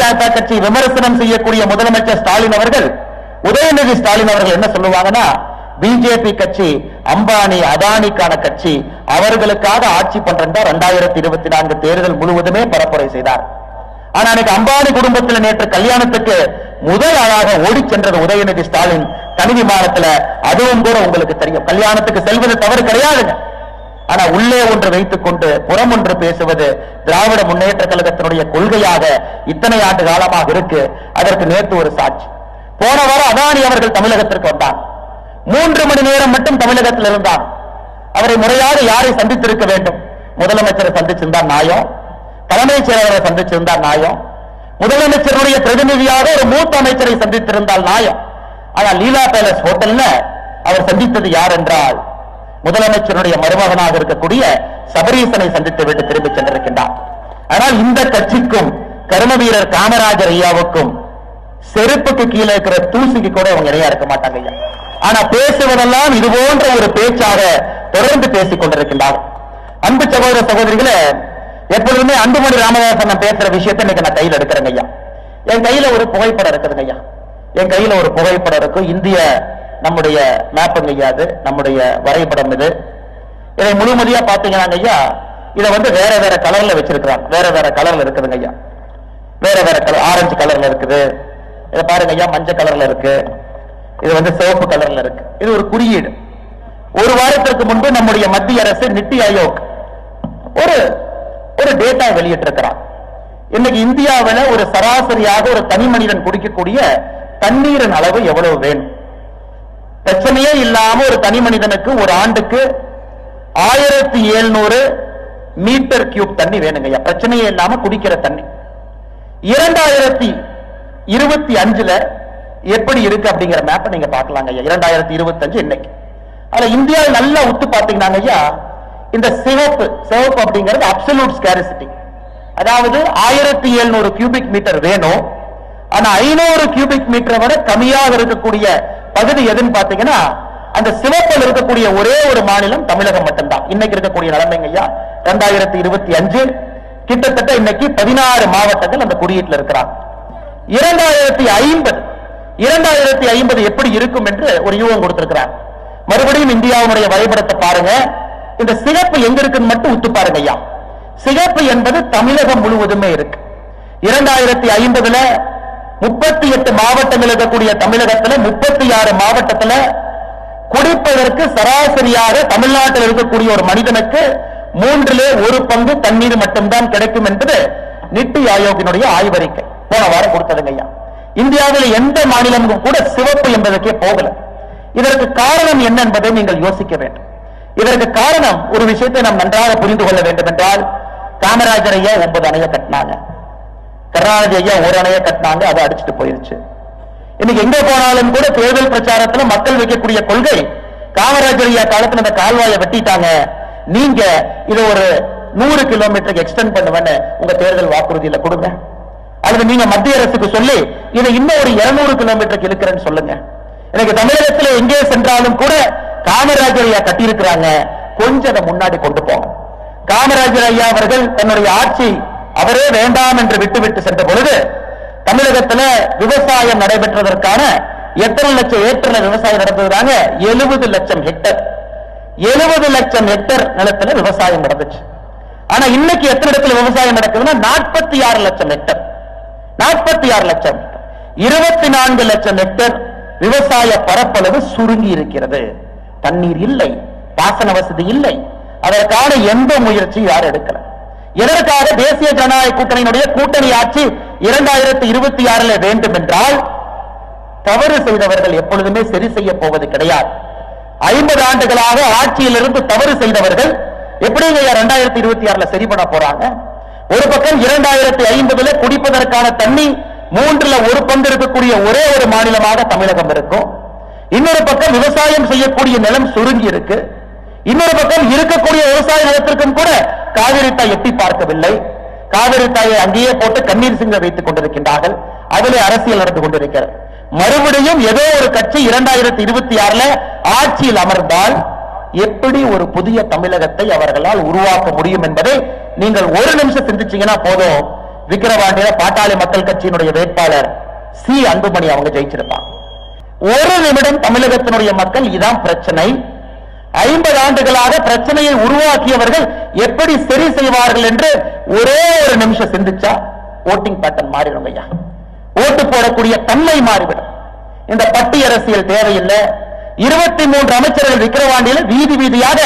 ஜனதா கட்சி விமர்சனம் செய்யக்கூடிய முதலமைச்சர் ஸ்டாலின் அவர்கள் உதயநிதி ஸ்டாலின் அவர்கள் என்ன சொல்லுவாங்கன்னா பிஜேபி கட்சி அம்பானி அதானிக்கான கட்சி அவர்களுக்காக ஆட்சி பண்றா ரெண்டாயிரத்தி இருபத்தி நான்கு தேர்தல் முழுவதுமே பரப்புரை செய்தார். ஆனா அன்னைக்கு அம்பானி குடும்பத்தில் நேற்று கல்யாணத்துக்கு முதல் ஆளாக ஓடி சென்றது உதயநிதி ஸ்டாலின் தனி விமானத்துல. அதுவும் கூட உங்களுக்கு தெரியும். கல்யாணத்துக்கு செல்வது தவறு கிடையாதுங்க. ஆனா உள்ளே ஒன்று வைத்துக் கொண்டு புறம் ஒன்று பேசுவது திராவிட முன்னேற்ற கழகத்தினுடைய கொள்கையாக இத்தனை ஆண்டு காலமாக இருக்கு. அதற்கு நேற்று ஒரு சாட்சி. போன வாரம் அதானி அவர்கள் தமிழகத்திற்கு வந்தார். மூன்று மணி நேரம் மட்டும் தமிழகத்தில் இருந்தார். அவரை முறையாக யாரை சந்தித்திருக்க வேண்டும்? முதலமைச்சரை சந்திச்சிருந்தார் நாயம் தலைமைச் செயலரை சந்திச்சிருந்தார் நாயம் முதலமைச்சருடைய பிரதிநிதியாக ஒரு மூத்த அமைச்சரை சந்தித்திருந்தால் நாயம் ஆனால் லீலா பேலஸ் ஹோட்டல்ல அவர் சந்தித்தது யார் என்றால் முதலமைச்சருடைய மருமகனாக இருக்கக்கூடிய சபரீசனை சந்தித்து விட்டு திரும்பி சென்றிருக்கின்றார். ஆனால் இந்த கட்சிக்கும் கருண வீரர் காமராஜர் ஐயாவுக்கும் செருப்புக்கு கீழே இருக்கிற தூசிக்கு கூட அவங்க இணையா இருக்க மாட்டாங்க ஐயா. ஆனா பேசுவதெல்லாம் இது போன்ற ஒரு பேச்சாக தொடர்ந்து பேசிக் கொண்டிருக்கின்றார். அன்பு சகோதர சகோதரிகளை எப்பொழுதுமே அன்புமணி ராமதாசன் நான் பேசுற விஷயத்தை இன்னைக்கு நான் கையில் எடுக்கிறேங்க ஐயா. என் கையில ஒரு புகைப்படம் இருக்குதுங்க ஐயா. என் கையில ஒரு புகைப்படம் இருக்கும் இந்திய நம்முடைய மேப்பங்க ஐயா அது நம்முடைய வரைபடம் இது. இதை முழுமதியா பாத்தீங்கன்னா ஐயா இதை வந்து வேற வேற கலர்ல வச்சிருக்கிறாங்க. வேற வேற கலர்ல இருக்குதுங்க ஐயா. வேற வேற கலர் ஆரஞ்சு கலர்ல இருக்குது. இதை பாருங்க ஐயா மஞ்சள் கலர்ல இருக்கு. இது வந்து சிவப்பு கலர்ல இருக்கு. இது ஒரு குறியீடு. ஒரு வாரத்திற்கு முன்பு நம்முடைய மத்திய அரசு நித்தி ஆயோக் ஒரு ஒரு டேட்டா வெளியிட்டிருக்கிறான். இன்னைக்கு இந்தியாவில் ஒரு சராசரியாக ஒரு தனி மனிதன் குடிக்கக்கூடிய தண்ணீரின் அளவு எவ்வளவு வேணும்? பிரச்சனையே இல்லாம ஒரு தனி மனிதனுக்கு ஒரு ஆண்டுக்கு ஆயிரத்தி எழுநூறு மீட்டர் கியூப் தண்ணி வேணுங்கய்யா. பிரச்சனையே இல்லாம குடிக்கிற தண்ணி. இரண்டாயிரத்தி இருபத்தி அஞ்சுல எப்படி இருக்கு அப்படிங்கிற மேப்பை நீங்க பார்க்கலாங்க ஐயா இரண்டாயிரத்தி இருபத்தி அஞ்சு இன்னைக்கு இந்தியாவில் நல்லா உத்து பாத்தீங்கன்னா ஐயா இந்த சிவப்பு சிவப்பு அப்படிங்கிறது அப்சல்யூட் ஸ்கேரிசிட்டி அதாவது ஆயிரத்தி எழுநூறு கியூபிக் மீட்டர் வேணும். ஆனா ஐநூறு கியூபிக் மீட்டரை விட கம்மியாக இருக்கக்கூடிய பகுதி எதுன்னு பாத்தீங்கன்னா அந்த சிவப்பில் இருக்கக்கூடிய ஒரே ஒரு மாநிலம் தமிழகம் மட்டும்தான். இன்னைக்கு இருக்கக்கூடிய நிலைமைங்க ஐயா ரெண்டாயிரத்தி இருபத்தி அஞ்சு. கிட்டத்தட்ட இன்னைக்கு பதினாறு மாவட்டங்கள் அந்த குறியீட்டில் இருக்கிறாங்க. இரண்டாயிரத்தி ஐம்பது இரண்டாயிரத்தி ஐம்பது எப்படி இருக்கும் என்று ஒரு யூகம் கொடுத்திருக்கிறார். மறுபடியும் இந்தியாவுடைய வரைபடத்தை பாருங்க. இந்த சிகப்பு எங்க இருக்குன்னு மட்டும் உத்து பாருங்க ஐயா. சிகப்பு என்பது தமிழகம் முழுவதுமே இருக்கு. இரண்டாயிரத்தி ஐம்பதுல முப்பத்தி எட்டு மாவட்டங்கள் இருக்கக்கூடிய தமிழகத்துல முப்பத்தி ஆறு மாவட்டத்துல குடிப்பதற்கு சராசரியாக தமிழ்நாட்டில் இருக்கக்கூடிய ஒரு மனிதனுக்கு மூன்றிலே ஒரு பங்கு தண்ணீர் மட்டும்தான் கிடைக்கும் என்பது நித்தி ஆயோகினுடைய ஆய்வறிக்கை. போன வாரம் கொடுத்ததுங்க ஐயா. இந்தியாவில் எந்த மாநிலமும் கூட சிவப்பு என்பதற்கே போகல. இதற்கு காரணம் என்ன என்பதை நீங்கள் யோசிக்க வேண்டும். இதற்கு காரணம் ஒரு விஷயத்தை நாம் நன்றாக புரிந்து கொள்ள வேண்டும் என்றால் காமராஜர் ஐயா ஒன்பது அணைய கட்டினாங்க. கருணாநிதி ஐயா ஒரு அணைய கட்டினாங்க அதை அடிச்சுட்டு போயிருச்சு. இன்னைக்கு எங்க போனாலும் கூட தேர்தல் பிரச்சாரத்துல மக்கள் வைக்கக்கூடிய கொள்கை காமராஜர் ஐயா காலத்துல இந்த கால்வாயை வெட்டிட்டாங்க. நீங்க இதை ஒரு நூறு கிலோமீட்டருக்கு எக்ஸ்டெண்ட் பண்ணுவேன்னு உங்க தேர்தல் வாக்குறுதியில கொடுங்க. அல்லது நீங்க மத்திய அரசுக்கு சொல்லி இதை இன்னும் ஒரு இருநூறு கிலோமீட்டருக்கு இழுக்கிறேன்னு சொல்லுங்க. எனக்கு தமிழகத்துல எங்கே சென்றாலும் கூட காமராஜர் ஐயா கட்டியிருக்கிறாங்க. கொஞ்சம் அதை முன்னாடி கொண்டு போங்க. காமராஜர் ஐயா அவர்கள் தன்னுடைய ஆட்சி அவரே வேண்டாம் என்று விட்டுவிட்டு சென்ற பொழுது தமிழகத்துல விவசாயம் நடைபெற்றதற்கான எத்தனை லட்சம் ஏக்கர்ல விவசாயம் நடந்ததுனாங்க எழுபது லட்சம் ஹெக்டர். எழுபது லட்சம் ஹெக்டர் நிலத்துல விவசாயம் நடந்துச்சு. ஆனா இன்னைக்கு எத்தனை இடத்துல விவசாயம் நடக்குதுன்னா நாற்பத்தி ஆறு லட்சம் ஹெக்டர். நாற்பத்தி ஆறு லட்சம். இருபத்தி நான்கு லட்சம் ஹெக்டர் விவசாய பரப்பளவு சுருங்கி இருக்கிறது. தண்ணீர் இல்லை பாசன வசதி இல்லை. அதற்கான எந்த முயற்சியும் யாரும் எடுக்கல. எதற்காக தேசிய ஜனநாயக கூட்டணியினுடைய கூட்டணி ஆட்சி இரண்டாயிரத்தி இருபத்தி ஆறுல வேண்டும் என்றால் தவறு செய்தவர்கள் எப்பொழுதுமே சரி செய்ய போவது கிடையாது. ஐம்பது ஆண்டுகளாக ஆட்சியிலிருந்து தவறு செய்தவர்கள் எப்படிங்க இரண்டாயிரத்தி இருபத்தி ஆறுல சரி பண்ண போறாங்க? ஒரு பக்கம் இரண்டாயிரத்தி ஐம்பதுல குடிப்பதற்கான தண்ணி மூன்றுல ஒரு பங்கு இருக்கக்கூடிய ஒரே ஒரு மாநிலமாக தமிழகம் இருக்கும். இன்னொரு பக்கம் விவசாயம் செய்யக்கூடிய நிலம் சுருங்கி இருக்கு. இன்னொரு பக்கம் இருக்கக்கூடிய விவசாய நிலத்திற்கும் கூட காவிரி தாய் எட்டி பார்க்கவில்லை. காவிரி தாயை அங்கேயே போட்டு கண்ணீர் சிங்க வைத்துக் கொண்டிருக்கின்றார்கள். அதிலே அரசியல் நடந்து கொண்டிருக்கிறது. மறுபடியும் ஏதோ ஒரு கட்சி இரண்டாயிரத்தி இருபத்தி ஆறுல ஆட்சியில் அமர்ந்தால் எப்படி ஒரு புதிய தமிழகத்தை அவர்களால் உருவாக்க முடியும் என்பதை நீங்கள் ஒரு நிமிஷம் சிந்திச்சீங்கன்னா போதும். விக்கிரவாண்டியில பாட்டாளி மக்கள் கட்சியினுடைய வேட்பாளர் சி. அன்புமணி அவங்க ஜெயிச்சிருப்பாங்க. ஒரு நிமிடம் தமிழகத்தினுடைய மக்கள் இதான் பிரச்சனை. ஐம்பது ஆண்டுகளாக பிரச்சனையை உருவாக்கியவர்கள் எப்படி சரி செய்வார்கள் என்று ஒரே ஒரு நிமிஷம் சிந்திச்சா ஓட்டிங் பேட்டர்ன் மாறிடும் ஐயா. ஓட்டு போடக்கூடிய தன்மை மாறிவிடும். இந்த பட்டி அரசியல் தேவையில்லை. இருபத்தி மூன்று அமைச்சர்கள் விக்கிரவாண்டியில் வீதி வீதியாக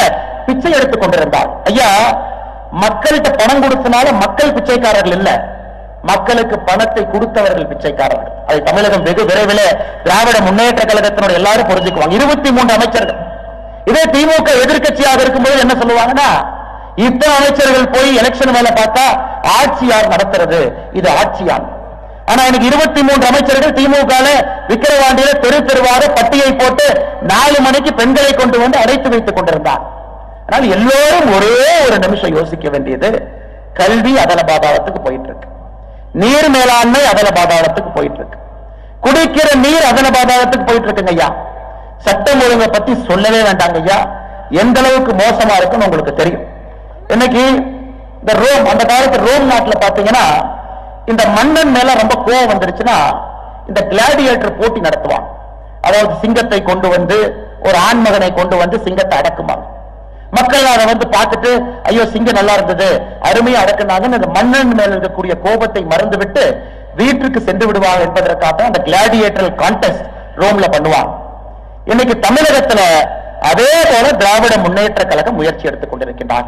பிச்சை எடுத்துக் கொண்டிருந்தார். ஐயா மக்கள்கிட்ட பணம் கொடுத்தனால மக்கள் பிச்சைக்காரர்கள் இல்ல. மக்களுக்கு பணத்தை கொடுத்தவர்கள் பிச்சைக்காரர்கள். அதை தமிழகம் வெகு விரைவில் திராவிட முன்னேற்ற கழகத்தினுடைய எல்லாரும் புரிஞ்சுக்குவாங்க. இருபத்தி மூன்று அமைச்சர்கள். இதே திமுக எதிர்க்கட்சியாக இருக்கும்போது என்ன சொல்லுவாங்கன்னா இப்ப அமைச்சர்கள் போய் எலெக்ஷன் மேல பார்த்தா ஆட்சியார் நடத்துறது? இது ஆட்சியார் ஆனா எனக்கு இருபத்தி மூன்று அமைச்சர்கள் திமுக விக்கிரவாண்டியில தெரு தெருவாக பட்டியை போட்டு நாலு மணிக்கு பெண்களை கொண்டு வந்து அடைத்து வைத்துக் கொண்டிருந்தார். ஆனால் எல்லோரும் ஒரே ஒரு நிமிஷம் யோசிக்க வேண்டியது கல்வி அதல பாதாளத்துக்கு போயிட்டு இருக்கு நீர் மேலாண்மை அதல பாதாளத்துக்கு போயிட்டு இருக்கு குடிக்கிற நீர் அதல பாதாளத்துக்கு போயிட்டு இருக்குங்க ஐயா. சட்டம் ஒழுங்கை பத்தி சொல்லவே வேண்டாங்க ஐயா. எந்த அளவுக்கு மோசமா இருக்குன்னு உங்களுக்கு தெரியும். இன்னைக்கு இந்த ரோம் அந்த காலத்து ரோம் நாட்டில் பாத்தீங்கன்னா இந்த மன்னன் மேல ரொம்ப கோவம் வந்துருச்சுன்னா இந்த கிளாடியேட்டர் போட்டி நடத்துவாங்க அதாவது சிங்கத்தை கொண்டு வந்து ஒரு ஆண்மகனை கொண்டு வந்து சிங்கத்தை அடக்குமாங்க மக்கள் அதை வந்து பார்த்துட்டு ஐயோ சிங்கம் நல்லா இருந்தது அருமையா அடக்குனாங்கன்னு அந்த மன்னன் மேல இருக்கக்கூடிய கோபத்தை மறந்துவிட்டு வீட்டுக்கு சென்று விடுவாங்க என்பதற்காக அந்த கிளாடியேட்டர் கான்டெஸ்ட் ரோம்ல பண்ணுவாங்க இன்னைக்கு தமிழகத்துல அதே போல திராவிட முன்னேற்ற கழகம் முயற்சி எடுத்துக் கொண்டிருக்கின்றார்.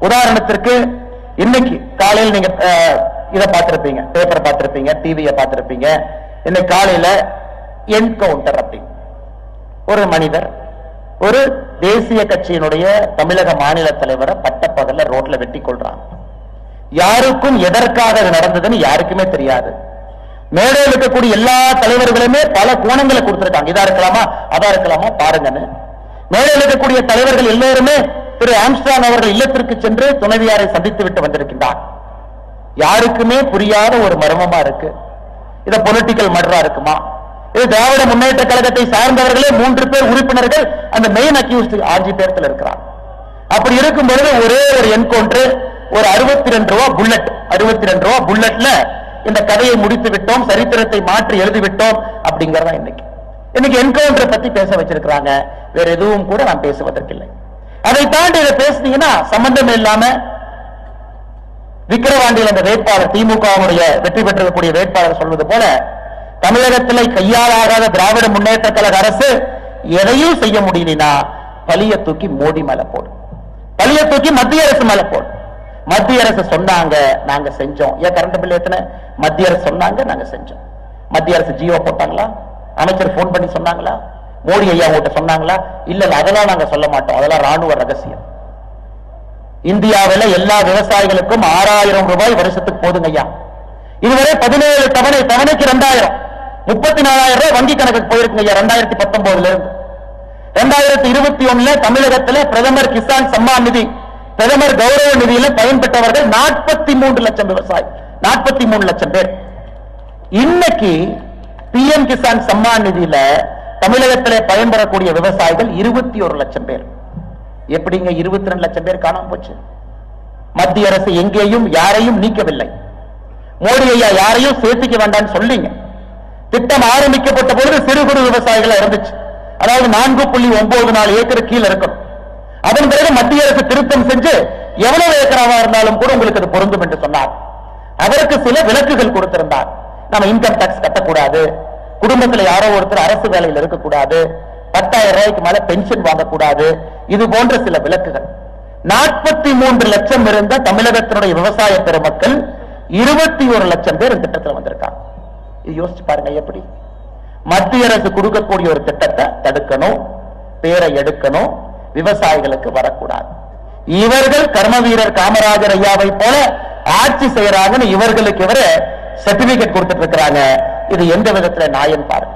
உதாரணத்திற்கு இன்னைக்கு காலையில் நீங்க அஹ், இதை பார்த்திருப்பீங்க பேப்பரை பார்த்திருப்பீங்க டிவியை பார்த்திருப்பீங்க. இன்னைக்கு காலையில என்கவுண்டர் ஒரு மனிதர் ஒரு தேசிய கட்சியினுடைய தமிழக மாநில தலைவரை பட்டப்பகல ரோட்ல வெட்டி கொள்றான் யாருக்கும் எதற்காக நடந்ததுன்னு யாருக்குமே தெரியாது. மேடையில் இருக்கக்கூடிய எல்லா தலைவர்களுமே பல கோணங்களை கொடுத்திருக்காங்க. இதா இருக்கலாமா? அதா இருக்கலாமா? பாருங்கன்னு. மேடையில் இருக்கக்கூடிய தலைவர்கள் எல்லோருமே திரு ஆம்ஸ்டான் அவர்கள் இல்லத்திற்கு சென்று துணைவியாரை சந்தித்து விட்டு வந்திருக்கின்றார். யாருக்குமே புரியாத ஒரு மர்மமா இருக்கு. இத பொலிட்டிக்கல் மர்டரா இருக்குமா? இது திராவிட முன்னேற்ற கழகத்தை சார்ந்தவர்களே மூன்று பேர் உறுப்பினர்கள் அந்த மெயின் அக்யூஸ்ட் அஞ்சு பேர்த்தில் இருக்கிறார். அப்படி இருக்கும் பொழுது ஒரே ஒரு என்கவுண்டர் ஒரு அறுபத்தி ரெண்டு ரூபா புல்லட் அறுபத்தி ரெண்டு ரூபா புல்லட்ல இந்த கதையை முடித்து விட்டோம் சரித்திரத்தை மாற்றி எழுதி விட்டோம் அப்படிங்கறதா இன்னைக்கு. இன்னைக்கு என்கவுண்டரை பத்தி பேச வச்சிருக்கிறாங்க. வேற எதுவும் கூட நான் பேசுவதற்கில்லை. அதை தாண்டி இதை பேசுனீங்கன்னா சம்பந்தம் இல்லாம விக்கிரவாண்டியில் அந்த வேட்பாளர் திமுகவுடைய வெற்றி பெற்றிருக்கக்கூடிய வேட்பாளர் சொல்வது போல தமிழகத்திலே கையாளாகாத திராவிட முன்னேற்ற கழக அரசு எதையும் செய்ய முடியலனா பழிய தூக்கி மோடி மேல போடு. பழிய தூக்கி மத்திய அரசு மேல போடும் மத்திய அரசு சொன்னாங்க நாங்க செஞ்சோம். ஏன் கரண்ட் பில் எத்தனை மத்திய அரசு சொன்னாங்க நாங்க செஞ்சோம். மத்திய அரசு ஜியோ போட்டாங்களா? அமைச்சர் போன் பண்ணி சொன்னாங்களா? மோடி ஐயா உங்கள்கிட்ட சொன்னாங்களா? இல்ல அதெல்லாம் நாங்க சொல்ல மாட்டோம். அதெல்லாம் ராணுவ ரகசியம். இந்தியாவில எல்லா விவசாயிகளுக்கும் ஆறாயிரம் ரூபாய் வருஷத்துக்கு போதுங்க ஐயா. இதுவரை பதினேழு தவணை தவணைக்கு ரெண்டாயிரம். முப்பத்தி நாலாயிரம் ரூபாய் வங்கி கணக்குக்கு போயிருக்குங்க ஐயா ரெண்டாயிரத்தி பத்தொன்பதுல இருந்து. ரெண்டாயிரத்தி இருபத்தி ஒண்ணுல தமிழகத்துல பிரதமர் கிசான் சம்மான் நிதி பிரதமர் கௌரவ நிதியில பயன்பெற்றவர்கள் நாற்பத்தி மூன்று லட்சம் விவசாயி. நாற்பத்தி மூணு லட்சம் பேர். இன்னைக்கு பிஎம் கிசான் சம்மான் நிதியில தமிழகத்திலே பயன்பெறக்கூடிய விவசாயிகள் இருபத்தி ஒரு லட்சம் பேர். எப்படிங்க இருபத்தி ரெண்டு லட்சம் பேர் காணாம போச்சு? மத்திய அரசு எங்கேயும் யாரையும் நீக்கவில்லை. மோடி ஐயா யாரையும் சேர்த்துக்க வேண்டாம்னு சொல்லிங்க. திட்டம் ஆரம்பிக்கப்பட்ட பொழுது சிறு குறு விவசாயிகளா இருந்துச்சு. அதாவது நான்கு புள்ளி ஒன்பது நாலு ஏக்கர் கீழே இருக்கணும். அதன் பிறகு மத்திய அரசு திருத்தம் செஞ்சு எவ்வளவு ஏக்கராவா இருந்தாலும் கூட உங்களுக்கு அது பொருந்தும் என்று சொன்னார். அதற்கு சில விலக்குகள் கொடுத்திருந்தார். நம்ம இன்கம் டாக்ஸ் கட்டக்கூடாது. குடும்பத்துல யாரோ ஒருத்தர் அரசு வேலையில் இருக்கக்கூடாது. பத்தாயிரம் ரூபாய்க்கு மேல பென்ஷன் வாங்கக்கூடாது. இது போன்ற சில விலக்குகள் நாற்பத்தி மூன்று லட்சம் இருந்த தமிழகத்தினுடைய விவசாய பெருமக்கள் இருபத்தி ஒரு லட்சம் பேர் இந்த திட்டத்தில் வந்திருக்காங்க. இது யோசிச்சு பாருங்க எப்படி? மத்திய அரசு கொடுக்கக்கூடிய ஒரு திட்டத்தை தடுக்கணும் பேரை எடுக்கணும் விவசாயிகளுக்கு வரக்கூடாது. இவர்கள் கர்ம வீரர் காமராஜர் ஐயாவை போல ஆட்சி செய்யறாங்கன்னு இவர்களுக்கு இவரு சர்டிபிகேட் கொடுத்துட்டு இருக்கிறாங்க. இது எந்த விதத்துல நியாயம் பாருங்க.